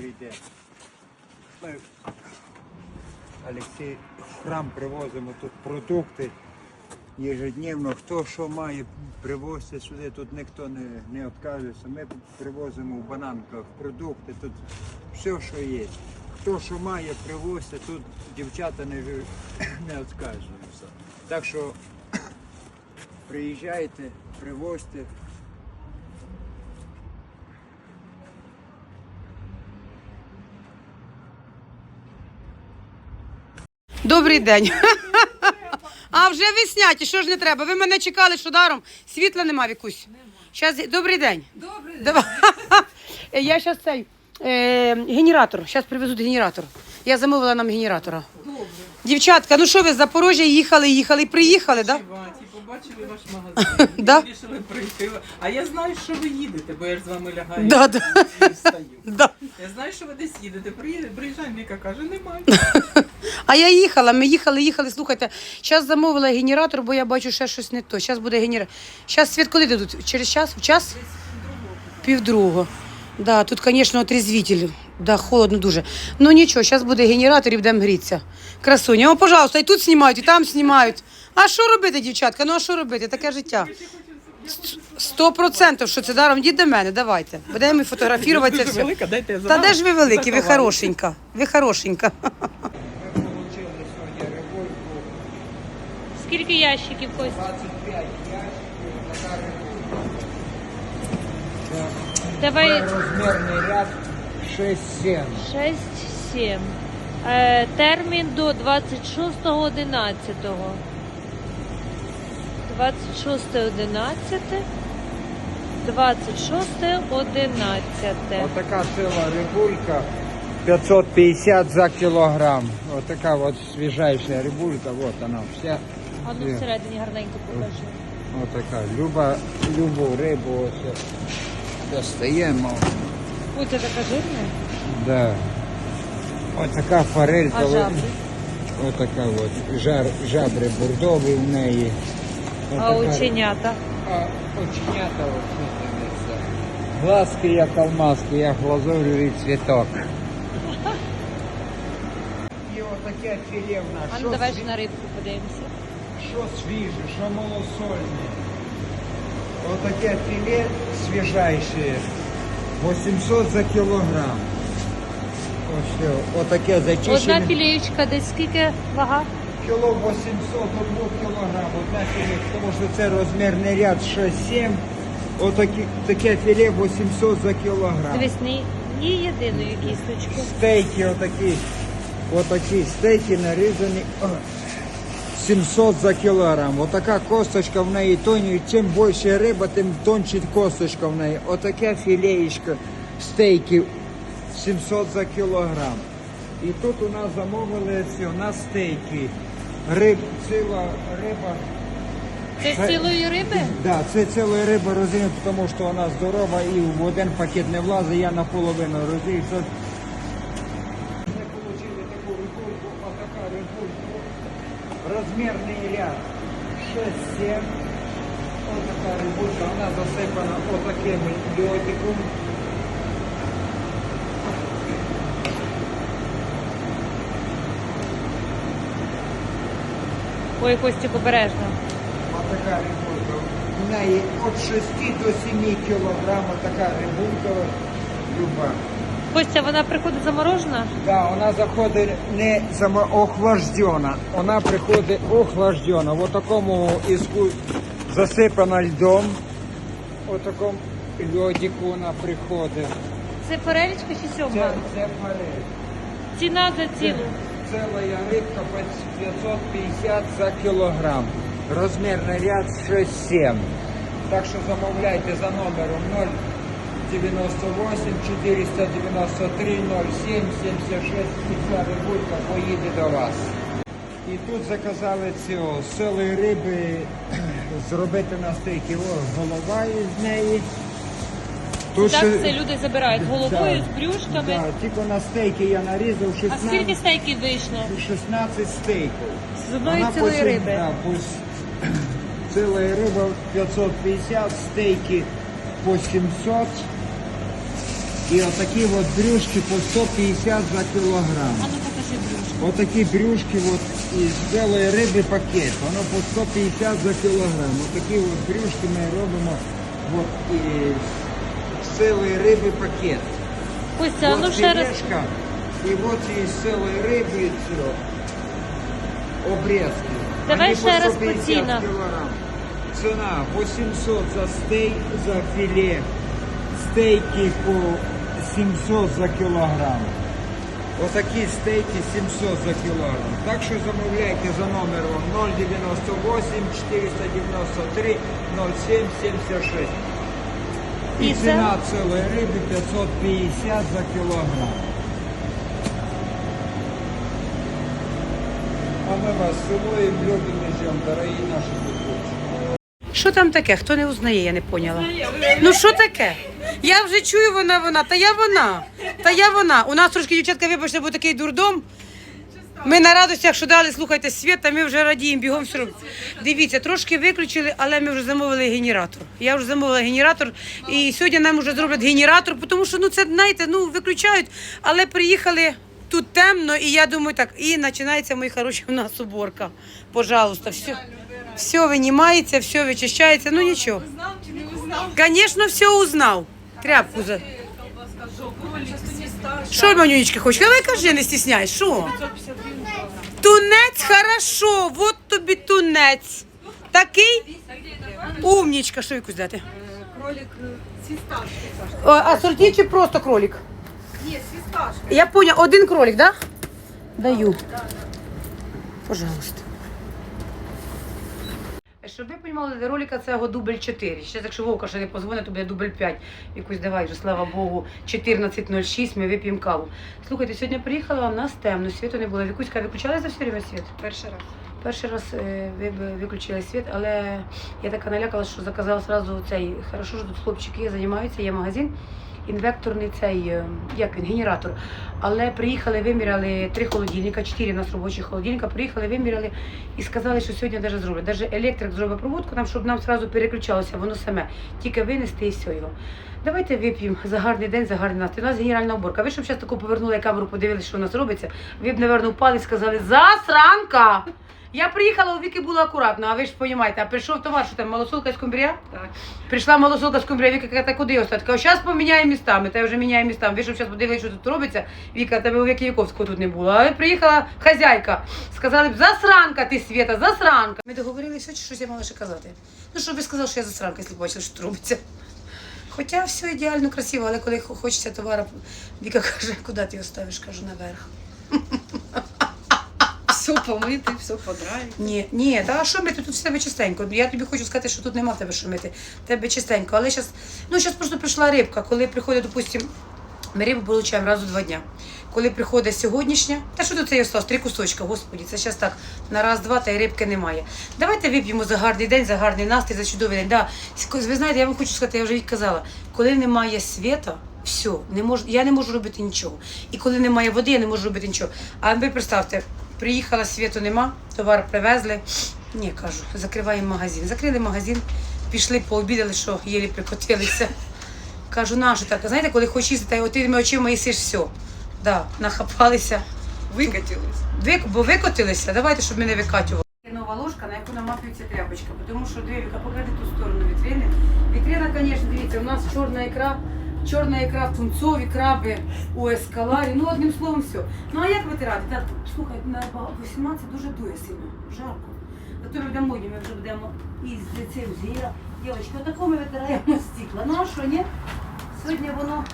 прийде. Ми, Олексій, храм привозимо тут продукти. Ежедневно, хто що має, привозьте сюди, тут ніхто не, не відказується. Ми привозимо в бананках продукти, тут все, що є. Хто що має, привозьте, тут дівчата не, не відказуються. Так що приїжджайте, привозьте. Добрий день. А вже ви сняті, що ж не треба? Ви мене чекали, що даром світла нема вікусь. Щас... Добрий день. Добрий день. Я зараз цей е, генератор. Зараз привезуть генератор. Я замовила нам генератора. Добре. Дівчатка, ну що ви з Запорожжя їхали, їхали, приїхали, так? Да? Побачили ваш магазин. Да. Вирішили прийти. А я знаю, що ви їдете, бо я ж з вами лягаю Да, да. і встаю. Да. Я знаю, що ви десь їдете. Приїде, приїжджає, Віка каже, немає. А я їхала, ми їхали, їхали. Слухайте, зараз замовила генератор, бо я бачу ще щось не то. Зараз буде генератор. Зараз світ коли дадуть? Через час? В час? Півдругого. Да, тут, звісно, отрезвитель. Да, холодно дуже. Ну нічого, зараз буде генератор і будемо грітися. Красуня. О, пожалуйста, і тут знімають, і там знімають. А що робити, дівчатка? Ну а що робити? Таке життя. Сто процентів, що це даром. Йдіть до мене, давайте. Будемо фотографуватися. Дуже все. велика, дайте я за Та де ж ви великі? Ви хорошенька. Ви хорошенька. Скільки ящиків Кость? 25 ящиків, така. Давай Розмірний ряд 6-7. 6-7. Е, термін до 26.11. 26.11. 26.11. Отака ціла рибулька 550 за кілограм. Отака от свіжайша рибулька, от вона вся. А ну всередині гарненько покажи. Отака. Люба, любу рибу ось достаємо. Ой, це така жирна. Да. Отака форелька. А от- жабри? Отака от. Жар, жабри бурдові в неї. А Отака- оченята. А оченята оце дивиться. Глазки як алмазки, як глазуревий цвіток. І отаке філе в нас. А Що ну давай ж сві- на рибку подивимося. Що свіже, що малосольне. Отаке філе свіжайше. 800 за кілограм. Ось. Отаке Одна зачищене. десь скільки вага? Кіло 800 до 2 кілограм. Одна філе, тому що це розмірний ряд 6-7. Отаке таке філе 800 за кілограм. Ні, ні єдиної кісточки. Стейки отакі. Отакі стейки нарізані. О, 700 за кілограм. Отака косточка в неї тоні. Чим більше риба, тим тонче косточка в неї. Отаке філеєчко стейки 700 за кілограм. І тут у нас замовили ці, у нас стейки. Риб, ціла риба. Це з цілої риби? Да, це ціла риба розрив, тому що вона здорова і в один пакет не влазить, я наполовину розрив. Це... Ми отримали таку рибульку, отака рибулька. Розмірний ряд 6-7. Отака рибулька, вона засипана отаким льодиком. Ой, Костік, обережно. Отака рибулька. У неї від 6 до 7 кілограм така рибулька. Люба. Костя, вона приходить заморожена? Да, вона заходить не сама охлаждена, вона приходить охлаждена. В такому іску засипана льдом. В такому льодику вона приходить. Це форелечка чи Це, сьомга? це форель. Ціна за цілу. Ціла рибка по 550 за кілограм. Розмірний ряд 6-7. Так що замовляйте за номером 098 493 07 76 і ця рибулька поїде до вас. І тут заказали цього сили риби зробити на стейки. О, голова із неї. Тут Так ще- це люди забирають головою, Да. з брюшками. Да, тільки на стейки я нарізав А 16. скільки стейків вийшло? 16 стейків. З одної Вона цілої по риби. Да, по с- цілої риби 550, стейки по 700. І отакі от брюшки по 150 за кілограм. А ну покажи брюшко. Отакі брюшки от із білої риби пакет. Воно по 150 за кілограм. Отакі от брюшки ми робимо от із силої риби пакет. Костя, ну ще раз. філешка, І от із силої риби все. Обрезки. Давай Вони ще раз по 150 цінах. кілограм. Ціна 800 за стейк, за філе. Стейки по 700 за кілограм. Отакі стейки 700 за кілограм. Так що замовляйте за номером 098 493 07 76. І це? ціна цілої риби 550 за кілограм. А ми вас цілуємо, любимо, ждем, дорогі наші. Що там таке? Хто не узнає, я не поняла. Ну що таке? Я вже чую, вона вона. Та я вона. Та я вона. У нас трошки дівчатка, вибачте, був такий дурдом. Ми на радостях, що дали, слухайте, світ, а ми вже радіємо, бігом все робимо. Дивіться, трошки виключили, але ми вже замовили генератор. Я вже замовила генератор, і сьогодні нам вже зроблять генератор, тому що ну це знаєте, ну виключають, але приїхали. Тут темно, і я думаю, так, і починається, мої хороші, у нас уборка. Пожалуйста, все. Все винімається, все вичищається, ну нічого. Звісно, все узнав. Тряпку за. Що, Манюнечка, хочеш? Давай кажи, не стісняй, що? Тунець, хорошо, вот тобі тунець. Такий? Умнічка, що якусь дати? Кролик свисташки. О, А сорті чи просто кролик? Нет, свисташки. Я понял, один кролик, да? Даю. Пожалуйста. Щоб ви розуміли, для ролика це його дубль 4. Ще якщо Вовка ще не позвонить, то буде дубль 5. Якусь давай вже, слава Богу, 14.06, ми вип'ємо каву. Слухайте, сьогодні приїхала, а в нас темно, світу не було. Вікуська, виключали за все время світ? Перший раз. Перший раз е, ви б виключили світ, але я така налякала, що заказала сразу цей. Хорошо, що тут хлопчики займаються, є магазин. Інвекторний цей, е, як він, генератор. Але приїхали, виміряли три холодильника, чотири у нас робочі холодильника, приїхали, виміряли і сказали, що сьогодні навіть зроблять. Навіть електрик зробить проводку, нам, щоб нам сразу переключалося, воно саме. Тільки винести і все його. Давайте вип'ємо за гарний день, за гарний настрій. У нас генеральна уборка. Ви щоб зараз таку повернули камеру, подивилися, що у нас робиться. Ви б, напевно, впали і сказали Засранка! Я приїхала, у Віки було акуратно, а ви ж розумієте, а прийшов товар, що там малосолка з кумбрія? Так. Прийшла малосолка з кумбрія, Віка каже, «Та куди остати? Кажу, зараз поміняємо містами, та я вже міняю містами. Ви щоб зараз подивилися, що тут робиться, Віка, тебе у Віки Яковського тут не було. А приїхала хазяйка, сказали б, засранка ти, Свята, засранка. Ми договорилися, чи щось я мала ще казати. Ну, щоб ви сказали, що я засранка, якщо бачили, що тут робиться. Хоча все ідеально красиво, але коли хочеться товару, Віка каже, куди ти його ставиш? Кажу, наверх. Все помити, все подраїть. Ні, ні, та що мити? Тут в тебе чистенько. Я тобі хочу сказати, що тут нема тебе що мити. Тебе чистенько. Але зараз, ну зараз просто прийшла рибка. Коли приходить, допустим, ми рибу получаємо раз у два дня. Коли приходить сьогоднішня, та що тут це осталось? Три кусочка, господі, це зараз так на раз-два, та й рибки немає. Давайте вип'ємо за гарний день, за гарний настрій, за чудовий день. Да. Ви знаєте, я вам хочу сказати, я вже їй казала, коли немає світа, все, не можу, я не можу робити нічого. І коли немає води, я не можу робити нічого. А ви представте, приїхала, світу нема, товар привезли. Ні, кажу, закриваємо магазин. Закрили магазин, пішли, пообідали, що єлі прикотилися. Кажу, нащо так? Знаєте, коли хочеш їсти, от тими очима їсиш все. Да, нахапалися. Викатились. Вик, бо викотилися, давайте, щоб мене викатювали. Нова ложка, на яку наматується тряпочка, тому що дивіться, покажи ту сторону вітрини. Вітрина, звісно, дивіться, у нас чорна ікра, чорна ікра в краби у ескаларі, ну одним словом все. Ну а як витирати? Так, слухай, на 18 дуже дує сильно, жарко. Зато ми будемо ми вже будемо із цим зіра. Дівчатки, отако ми витираємо стекла. Ну а що, ні? Сьогодні воно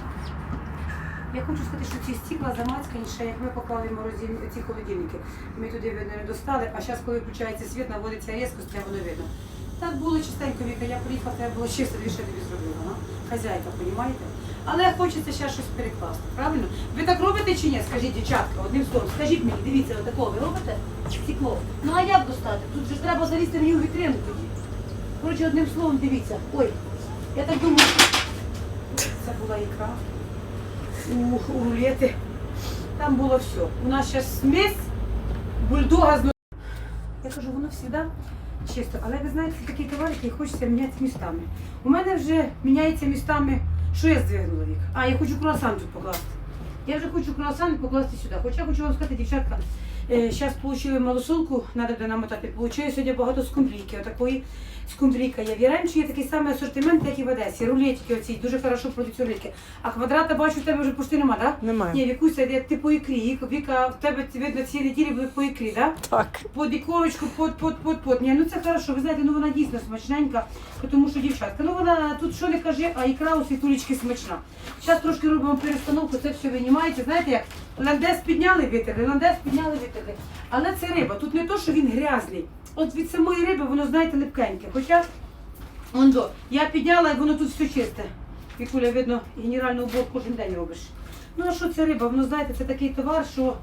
я хочу сказати, що ці стікла замацьканіше, як ми поклали в морозильні ці холодильники. Ми туди не достали, а зараз, коли включається світ, наводиться різкость, треба воно видно. Так було чистенько, Віка, я приїхала, треба було чисто, більше тобі зробила. Ну? Хазяйка, розумієте? Але хочеться ще щось перекласти, правильно? Ви так робите чи ні? Скажіть, дівчатка, одним словом, скажіть мені, дивіться, отакого ви робите стекло. Ну а як достати? Тут же ж треба залізти мені у вітрину тоді. Коротше, одним словом, дивіться. Ой, я так думаю, це була ікра у, у рулети. Там було все. У нас зараз смесь бульдога з Я кажу, воно завжди чисто. Але ви знаєте, це такий товар, який хочеться міняти містами. У мене вже міняється містами Що я здвигнула вік? А, я хочу круасан тут покласти. Я вже хочу круасан покласти сюди. Хоча хочу вам сказати, дівчатка, зараз отримали малосолку, треба буде намотати. Получаю сьогодні багато скумбрійки. Отакої скумбрійка є. В Яремчі є такий самий асортимент, як і в Одесі. Рулетики оці, дуже хорошо продають рулетики. А квадрата бачу, в тебе вже почти нема, так? Да? Немає. Ні, Вікуся, як ти по ікрі. Віка, в тебе видно ці неділі були по ікрі, так? Да? Так. Под ікорочку, под, под, под, под. Ні, ну це хорошо, ви знаєте, ну вона дійсно смачненька, тому що дівчатка, ну вона тут що не кажи, а ікра у світулечки смачна. Зараз трошки робимо перестановку, це все винімаєте, знаєте як, ландес підняли, витерли, ландес підняли, витерли. Але це риба, тут не то, що він грязний. От від самої риби воно, знаєте, липкеньке. Хоча, он до, я підняла і воно тут все чисте. Вікуля, видно, генеральну уборку кожен день робиш. Ну а що це риба? Воно, знаєте, це такий товар, що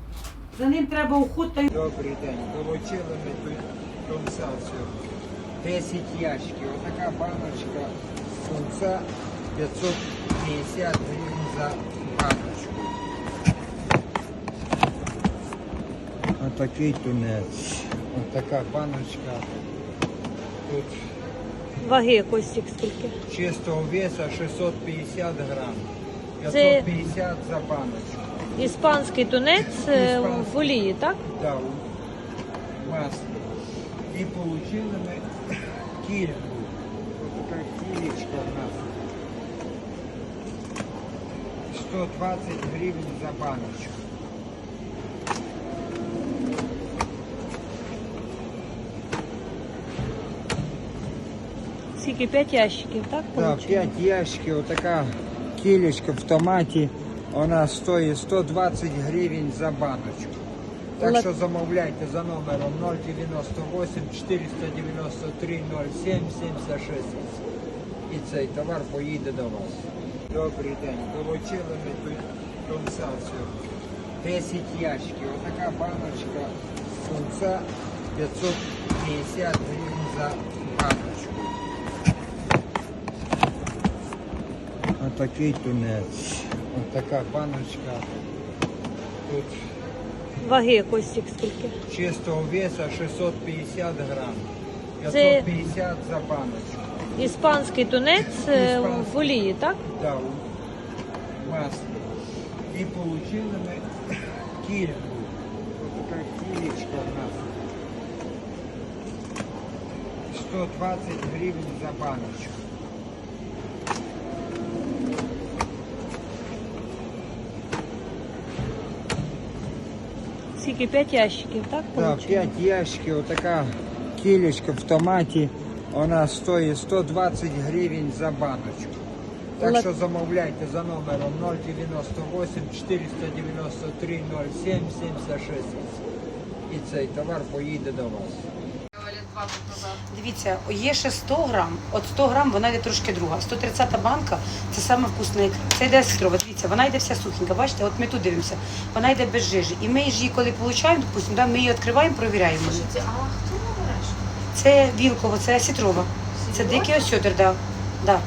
за ним треба уход та й Добрий день. Получили ми тут консацію. 10 ящиків. Отака баночка сунця 550 гривень за баночку. Отакий тунець. Отака баночка. Тут Ваги Костік скільки? чистого веса 650 грам. Це- 550 за баночку. Іспанський тунець е, Іспанський. в олії, так? Да, у- масло. И получили мы кильку. Вот такая килечка у нас. 120 гривен за баночку. Скільки? 5 ящиків, так? Да, получили? 5 ящиков. Вот такая в томате. Она стоит 120 гривен за баночку. Так що замовляйте за номером 098 493 07 76. І цей товар поїде до вас. Добрий день. Получили ми тут консацію. 10 ящиків. Отака баночка сунця 550 гривень за баночку. Отакий тунець. Отака баночка. Тут Ваги Костік скільки? чистого веса 650 грам. Це- 550 за баночку. Іспанський тунець е, Іспанський. в олії, так? Да, у- масло. И получили мы кильку. Вот такая килечка у нас. 120 гривен за баночку. Скільки? 5 ящиків, так? Так, получили? 5 ящиків, отака кілечка в томаті. Вона стоїть 120 гривень за баночку. Так що замовляйте за номером 098 493 07 76. І цей товар поїде до вас. Дивіться, є ще 100 грам. От 100 грам вона йде трошки друга. 130 банка це саме вкусна ікра. Це йде ситрова. Дивіться, вона йде вся сухенька. Бачите, от ми тут дивимося. Вона йде без жижі. І ми ж її, коли получаємо, допустимо, да, ми її відкриваємо, провіряємо. Слушайте, а хто береш? Це вілково, це сітрова. Це дикий осьодер, да. да.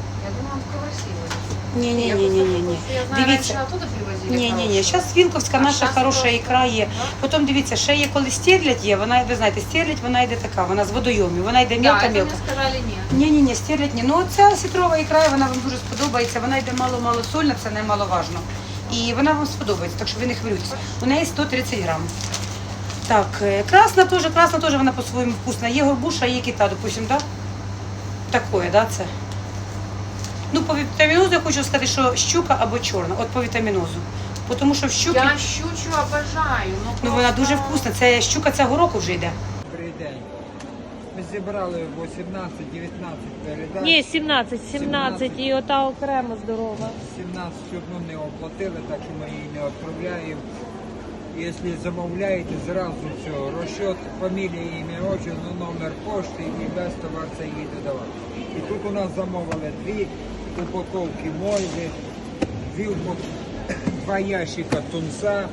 Ні, ні, ні, ні, ні, ні. Я знаю, Дивіться. раньше оттуда привозили Ні, ні, ні. Зараз вілковська А наша щас хороша просто- ікра є. Да? Потім дивіться, ще є коли стерлядь є, вона, ви знаєте, стерлядь, вона йде така, вона з водойомів, вона йде Да, мілка это мілка мне сказали нет. Ні, ні, ні, стерлядь ні. Ну ця сітрова ікра, вона вам дуже сподобається. Вона йде мало-мало сольна, це немаловажно. І вона вам сподобається, так що ви не хвилюйтесь. У неї 130 грам. Так, е, красна теж, красна теж вона по-своєму вкусна. Є горбуша, є кита, допустим, да? Такое, да, це. Ну, по вітамінозу я хочу сказати, що щука або чорна, от по вітамінозу. Бо Тому що в щуки, Я щучу обожаю. Ну, ну вона просто- дуже вкусна. Це щука цього року вже йде. Добрий день. Ми зібрали 18-19 передач. Ні, 17, 17 і ота окремо здорова. 17 одну не оплатили, так що ми її не відправляємо. Якщо замовляєте, зразу все, розчет, фамілія, ім'я, отчину, номер пошти і без товар це їде до вас. І тут у нас замовили дві упаковки мойви, дві упак- два ящика тунца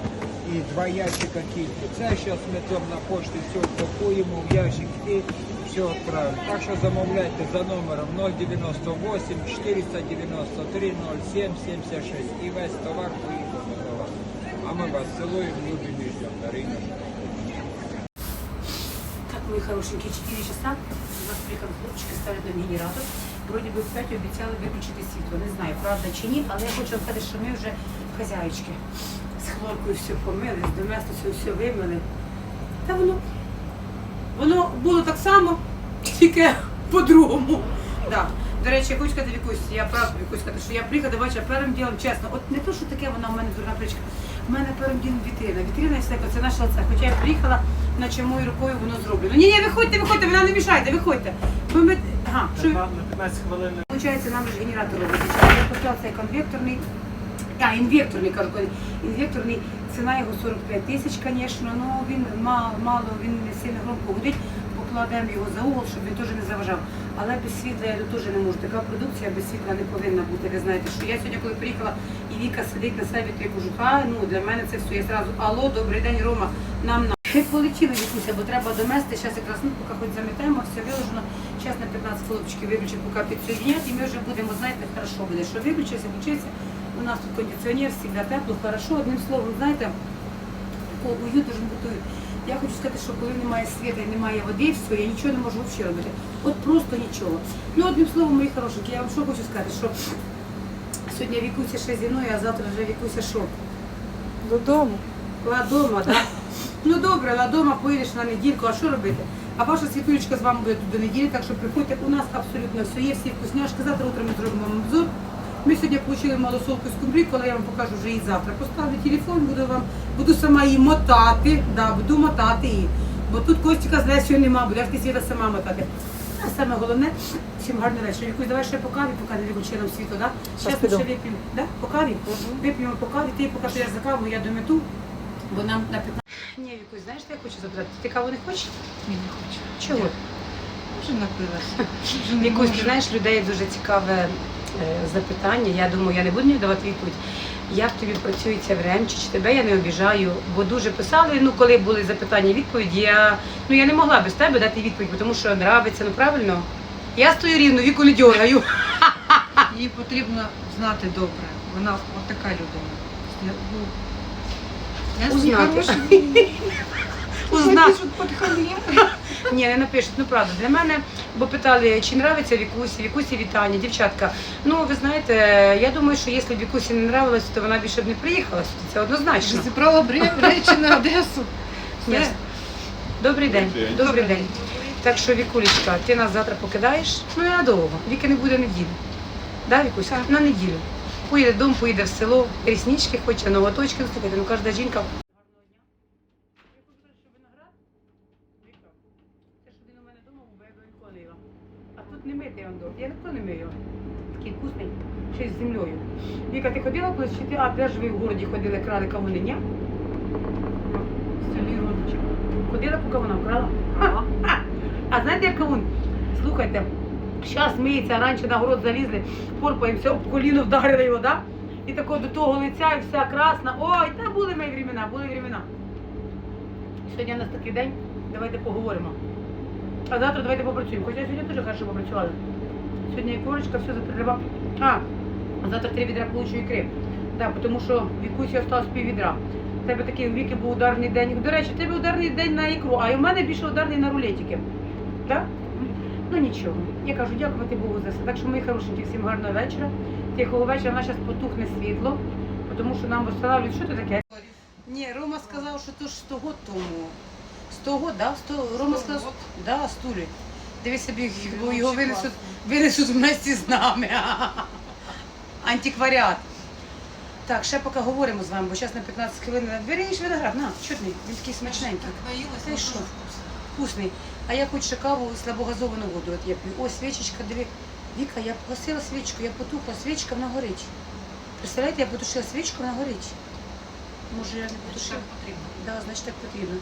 і два ящика кільки. Це зараз ми там на пошті все упакуємо в ящик і все відправимо. Так що замовляйте за номером 098 493 07 76 і весь товар поїде до вас. А ми вас цілуємо, любимо і ждемо. Дарина. Так, мої хорошенькі, 4 часа. У нас приїхали хлопчики, ставлять нам генератор. Вроді би в 5 обіцяли виключити світло. Не знаю, правда чи ні, але я хочу сказати, що ми вже хазяючки. З хлопкою все помили, з доместосу все вимили. Та воно, воно було так само, тільки по-другому. Да. До речі, я хочу сказати Вікусь, я правда Вікусь сказати, що я приїхала, бачила першим ділом, чесно, от не то, що таке вона в мене дурна причка, в мене першим ділом вітрина. Вітрина і все, це наше лице. Хоча я приїхала, наче моєю рукою воно зроблено. Ні, ні, виходьте, виходьте, вона не мішайте, виходьте. Бо ми... Ага, що... На 15 хвилин. Получається, нам ж генератор робить. Я купила цей конвекторний, а, інвекторний, кажу, інвекторний, ціна його 45 тисяч, звісно, але він мало, мало, він не сильно громко гудить, покладемо його за угол, щоб він теж не заважав. Але без світла я теж не можу. Така продукція без світла не повинна бути. Ви знаєте, що я сьогодні, коли приїхала, і Віка сидить на себе, то я кажу, а, ну для мене це все. Я зразу, алло, добрий день, Рома, нам на. Ми полетіли Вікуся, бо треба домести. Зараз якраз ну, поки хоч заметаємо, все виложено. Зараз на 15 хлопчиків виключить, поки підсоединять, і ми вже будемо, знаєте, хорошо буде, що виключиться, включиться. У нас тут кондиціонер, завжди тепло, хорошо. Одним словом, знаєте, такого уют дуже бути. Я хочу сказати, що коли немає світу і немає води, все, я нічого не можу взагалі робити. От просто нічого. Ну, одним словом, мої хорошенькі, я вам що хочу сказати, що сьогодні Вікуся ще зі мною, а завтра вже Вікуся що? Додому. Ладома, так? Ну добре, ладома поїдеш на недільку, а що робити? А ваша світулечка з вами буде тут до неділі, так що приходьте, у нас абсолютно все є, всі вкусняшки. Завтра утром ми зробимо вам обзор. Ми сьогодні отримали малосолку з кумбрійку, але я вам покажу вже її завтра. Поставлю телефон, буду вам, буду сама її мотати, да, буду мотати її. Бо тут Костіка з Лесією нема, буде я світа сама мотати. А саме головне, всім гарний вечір. Якусь давай ще по каві, поки не виключили нам світло, да? Зараз ми ще вип'ємо, да? по каві? Вип'ємо по каві, ти поки що я за каву, я домету, бо нам на 15 ні, Вікусь, знаєш, що я хочу запитати? Ти каву не хочеш? Ні, не хочу. Чого? Вже напилася. Вікусь, ти знаєш, людей дуже цікаве е, запитання. Я думаю, я не буду мені давати відповідь. Як тобі працюється в Ремчі, чи тебе я не обіжаю? Бо дуже писали, ну коли були запитання і відповіді, я, ну, я не могла без тебе дати відповідь, тому що нравиться, ну правильно? Я стою рівно, віку не дергаю. Її потрібно знати добре. Вона от така людина. Ній Узнати. Ні, не напишуть. Ну правда, для мене, бо питали, чи нравиться Вікусі, Вікусі вітання, дівчатка. Ну, ви знаєте, я думаю, що якщо б Вікусі не нравилось, то вона більше б не приїхала сюди. Це однозначно. Зібрала бре- речі на Одесу. Все. Добрий день. Добрий Добрий день. Так що, Вікулечка, ти нас завтра покидаєш? Ну, я надовго. Віки не буде неділю. Да, Вікуся? На неділю. Поїде додому, поїде в село, ріснички хоче, ноготочки, слухайте, ну кожна жінка. А не митий он Я ніхто не мию. Такий вкусний, ще й з землею. Віка, ти ходила колись, чи ти, а де ж ви в городі ходили, крали кавуни, ні? В селі родичі. Ходила по кавунам, крала? А знаєте, як кавун? Слухайте, зараз миється, раніше на город залізли, порпаємося, об коліно вдарили його, да? І тако до того лиця, і вся красна. Ой, та були мої времена, були времена. Сьогодні у нас такий день, давайте поговоримо. А завтра давайте попрацюємо. Хоча сьогодні теж хорошо попрацювали. Сьогодні ікорочка, все завтра треба. А, завтра три відра получу ікри. Так, тому що Вікусі осталось пів відра. У тебе такий у віки був ударний день. До речі, у тебе ударний день на ікру, а у мене більше ударний на рулетики. Так? Ну нічого. Я кажу, дякувати Богу за все. Так що, мої хорошенькі, всім гарного вечора. Тихого вечора, у нас зараз потухне світло, тому що нам встановлюють, що це таке? Ні, Рома сказав, що то ж 100 год тому. 100 год, да? 100, Рома сказав, да, стулі. Дивись собі, бо його винесуть, винесуть вместе з нами. Антикваріат. Так, ще поки говоримо з вами, бо зараз на 15 хвилин. Бери ніж виноград, на, чутний, він такий смачненький. Наїлася, Ти ну, що? Вкусний. А я хочу ще каву слабогазовану воду. От я п'ю. О, свічечка, диви. Віка, я погасила свічку, я потухла, свічка вона горить. Представляєте, я потушила свічку, вона горить. Може, я не потушила? Так потрібно. Да, значить так потрібно.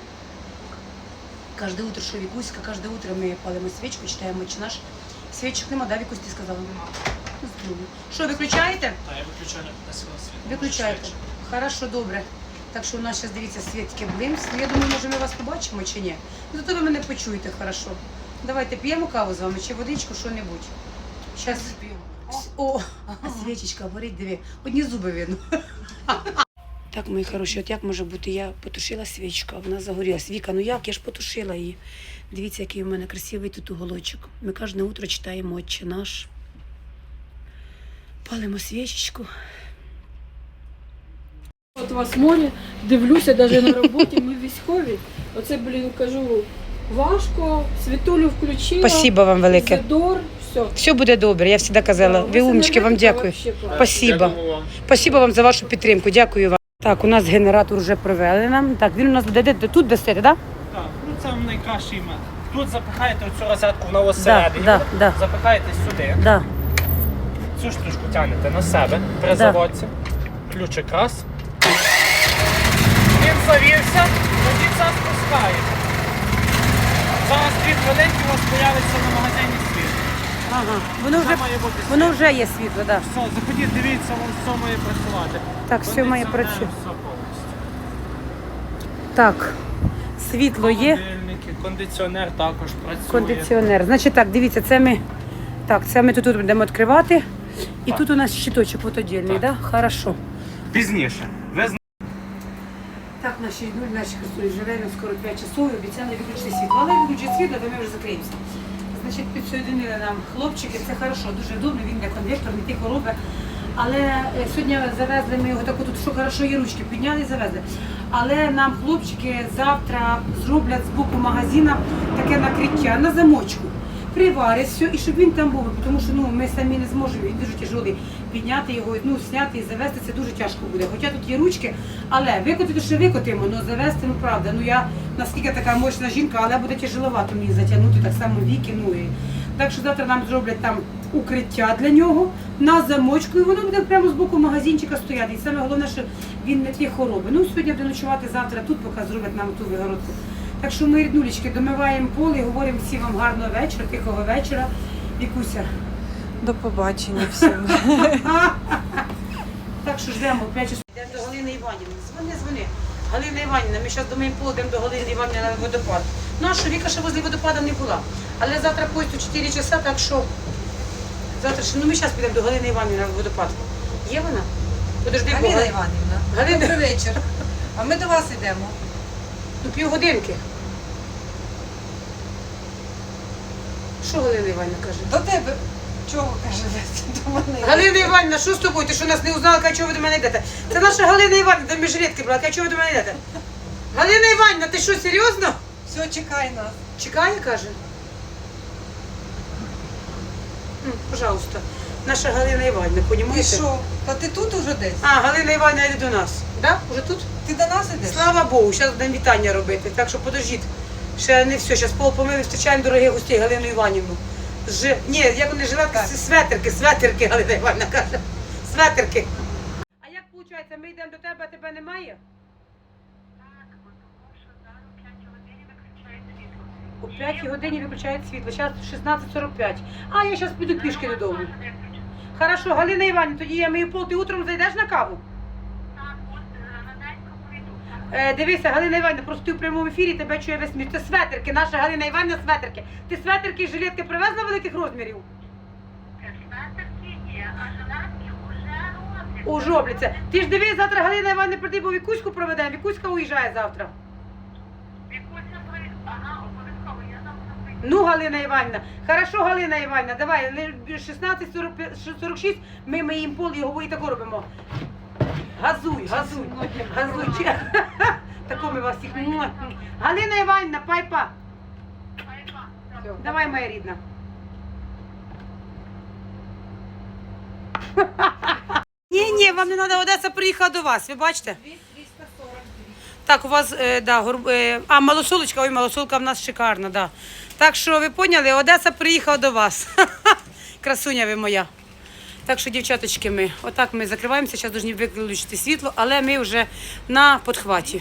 Кожне утро, що Вікуська, кожне утро ми палимо свічку, читаємо «Отче наш. Свічок нема, да, Вікусь, ти сказала? Ну, здорово. Що, виключаєте? Та я виключаю на 15 хвилин світло. Виключайте. Хорошо, добре. Так що у нас зараз дивіться світки блимс. Я думаю, може ми вас побачимо чи ні. Ну, Зато ви мене почуєте хорошо. Давайте п'ємо каву з вами чи водичку, що-небудь. Зараз. О, свічечка горить, диви. Одні зуби видно. Так, мої хороші, от як може бути, я потушила свічку, а вона загорілась. Віка, ну як? Я ж потушила її. Дивіться, який у мене красивий тут уголочок. Ми кожне утро читаємо Отче наш. Запалимо свічечку. От вас море, дивлюся навіть на роботі, ми військові. Оце, блін, кажу, важко, світулю включила. Спасибо вам велике. Задор, все. Все буде добре, я завжди казала. Ви умнички, вам дякую. Спасибо. Спасибо вам за вашу підтримку. Дякую вам. Так, у нас генератор вже провели нам. Так, він у нас буде де, де тут дасте, так? Да? Так, ну це найкращий метод. Тут запихаєте оцю розетку на Да, осередині, да, да, запихаєте сюди, да. цю штучку тягнете на себе при заводці, ключик раз. Завівся, тоді це спускаєте. Зараз дві хвилинки у вас з'явиться на магазині світ. Ага. Воно вже, має бути світ. воно вже є світло, так. Все, заходіть, дивіться, воно все має працювати. Так, все має працювати. Так, світло є. Холодильники, кондиціонер також працює. Кондиціонер. Значить так, дивіться, це ми. Так, це ми тут, будемо відкривати. І тут у нас щиточок фотодільний, так? Да? Хорошо. Пізніше. Так, наші йдуть, наші красують живе, він скоро 5 часов і обіцяли виключити світло. Але виключить світло, то ми вже закриємося. Значить, підсоєдинили нам хлопчики, це хорошо, дуже добре, він як конвектор, не ті хвороби. Але е, сьогодні завезли ми його таку тут, що хорошо є ручки, підняли і завезли. Але нам хлопчики завтра зроблять з боку магазина таке накриття на замочку. Приварять все, і щоб він там був, тому що ну, ми самі не зможемо, він дуже тяжелий. Підняти його, ну, зняти і завести це дуже тяжко буде. Хоча тут є ручки, але викотити ще викотимо, але завести, ну правда. Ну я наскільки така мощна жінка, але буде тяжеловато мені затягнути так само віки. Ну і так що завтра нам зроблять там укриття для нього на замочку, і воно буде прямо з боку магазинчика стояти. І саме головне, що він не ті хвороби. Ну сьогодні буде ночувати завтра тут, поки зроблять нам ту вигородку. Так що ми, ріднулечки, домиваємо поле говоримо всім вам гарного вечора, тихого вечора. Вікуся. До побачення всім. Так що ждемо 5 часов. Йдемо до Галини Іванівни. Дзвони, дзвони. Галина Іванівна, ми зараз думаємо йдемо до Галини Іванівни на водопад. Ну а що, Віка ще возле водопада не була. Але завтра поїзд у 4 часа, так що завтра ще, ну ми зараз підемо до Галини Іванівни на водопад. Є вона? Подожди, бо Галина Галина. Іванівна, Галина. добрий вечір. А ми до вас йдемо. Ну півгодинки. Що Галина Іванівна каже? До тебе. Чого каже до мене? Галина Іванівна, що з тобою? Ти що нас не узнала, каже, чого ви до мене йдете? Це наша Галина Іванівна, де ми жилетки брала, чого ви до мене йдете? Галина Іванівна, ти що, серйозно? Все, чекай нас. Чекає, каже. М, Пожалуйста. Наша Галина Іванівна, понімаєте? що? Та ти тут уже десь? А, Галина Іванівна йде до нас. Да? Уже тут? Ти до нас йдеш? Слава Богу, зараз будемо вітання робити. Так що подождіть. Ще не все. Зараз пол помили, зустрічаємо дорогих гостей Галину Іванівну. Ж... Ні, як вони жилетки, Так. светерки, светерки, Галина Іванівна каже. Светерки. А як виходить, ми йдемо до тебе, а тебе немає? О 5 годині виключають світло. Зараз 16.45. А я зараз піду пішки додому. Хорошо, Галина Іванівна, тоді я мию пол, ти утром зайдеш на каву? Е, дивися, Галина Іванівна, просто ти в прямому ефірі тебе чує весь мір. Це светерки, наша Галина Іванівна светерки. Ти светерки і жилетки привезла великих розмірів? У жобляться. Ти ж дивись, завтра Галина Іванівна прийде, бо Вікуську проведемо. Вікуська уїжджає завтра. Ну, Галина Іванівна. Хорошо, Галина Іванівна, давай, 16.46 ми миємо пол його і тако робимо. Газуй, газуй, газуй. Чи- Тако ми вас всіх. Галина Іванівна, пайпа. Давай, моя рідна. Ні, ні, вам не треба, Одеса приїхала до вас, ви бачите? Так, у вас, е, да, гор- е, а, малосолочка, ой, малосолка в нас шикарна, да. Так що ви поняли, Одеса приїхала до вас. Красуня ви моя. Так що, дівчаточки, ми отак ми закриваємося, зараз повинні виключити світло, але ми вже на подхваті.